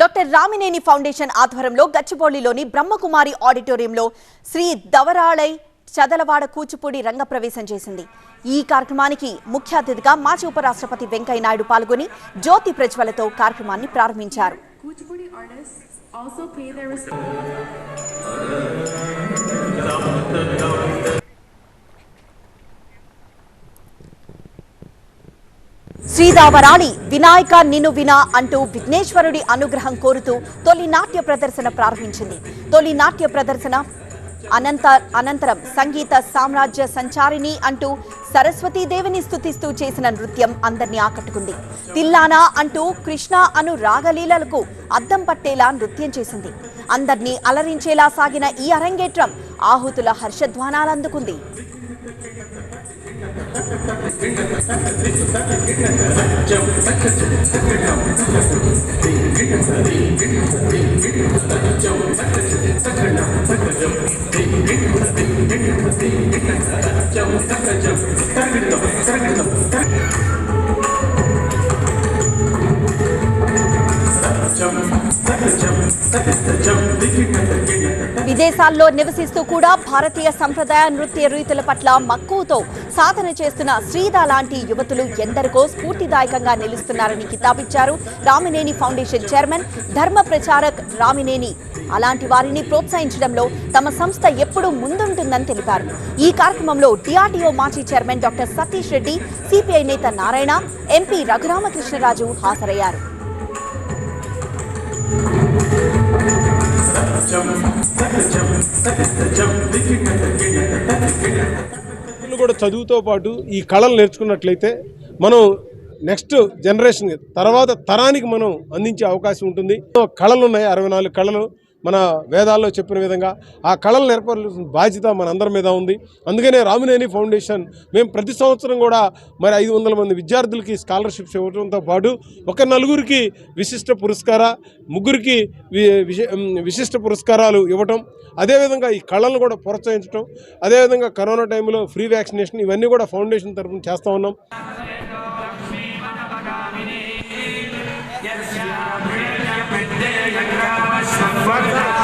Doctor Ramineni foundation ఆధ్వర్యంలో గచ్చిబౌలిలోని బ్రహ్మకుమారి ఆడిటోరియంలో శ్రీ దవరాళై చదలవాడ కూచిపూడి రంగప్రవేశం చేసింది. ఈ కార్యక్రమానికి ముఖ్య అతిథిగా మాజీ ఉపరాష్ట్రపతి వెంకయ్య నాయుడు పాల్గొని జ్యోతి ప్రజ్వలతో కార్యక్రమాన్ని ప్రారంభించారు. Kuchipudi వినాయక నిన్ను వినా అంటూ విఘ్నేశ్వరుడి అనుగ్రహం కోరుతూ తొలి నాట్య ప్రదర్శన ప్రారంభించింది. తొలి నాట్య ప్రదర్శన అనంత అనంతరం సంగీత సామ్రాజ్య సంచారిణి అంటూ సరస్వతీదేవిని స్థుతిస్తూ చేసిన నృత్యం అందరినీ ఆకట్టుకుంది. తిల్లానా అంటూ కృష్ణ అను రాగలీలలకు అద్దం పట్టేలా నృత్యం చేసింది. అందర్నీ అలరించేలా సాగిన ఈ అరంగేట్రం ఆహుతుల హర్షధ్వానాలందుకుంది. Jump, take the jump, take the jump, take the jump. విదేశాల్లో నివసిస్తూ కూడా భారతీయ సంప్రదాయ నృత్య రీతుల పట్ల మక్కువతో సాధన చేస్తున్న శ్రీదా లాంటి యువతులు ఎందరికో స్ఫూర్తిదాయకంగా నిలుస్తున్నారని కితాబిచ్చారు రామినేని ఫౌండేషన్ చైర్మన్ ధర్మ ప్రచారక్ రామినేని. అలాంటి వారిని ప్రోత్సహించడంలో తమ సంస్థ ఎప్పుడూ ముందుంటుందని తెలిపారు. ఈ కార్యక్రమంలో డిఆర్డీఓ మాజీ chairman doctor Satish Reddy CPI నేత నారాయణ ఎంపీ రఘురామకృష్ణరాజు హాజరయ్యారు. కూడా చదువుతో పాటు ఈ కళలు నేర్చుకున్నట్లయితే మనం నెక్స్ట్ జనరేషన్ తర్వాత తరానికి మనం అందించే అవకాశం ఉంటుంది. కళలు ఉన్నాయి అరవై నాలుగు కళలు. మన వేదాల్లో చెప్పిన విధంగా ఆ కళలు నేర్పాల్సిన బాధ్యత మన అందరి మీద ఉంది. అందుకనే రామినేని ఫౌండేషన్ మేము ప్రతి సంవత్సరం కూడా మరి ఐదు వందల మంది విద్యార్థులకి స్కాలర్షిప్స్ ఇవ్వడంతో పాటు ఒక నలుగురికి విశిష్ట పురస్కార ముగ్గురికి వి- విశిష్ట పురస్కారాలు ఇవ్వటం అదేవిధంగా ఈ కళలను కూడా ప్రోత్సహించడం అదేవిధంగా కరోనా టైంలో ఫ్రీ వ్యాక్సినేషన్ ఇవన్నీ కూడా ఫౌండేషన్ తరఫున చేస్తూ ఉన్నాం. Right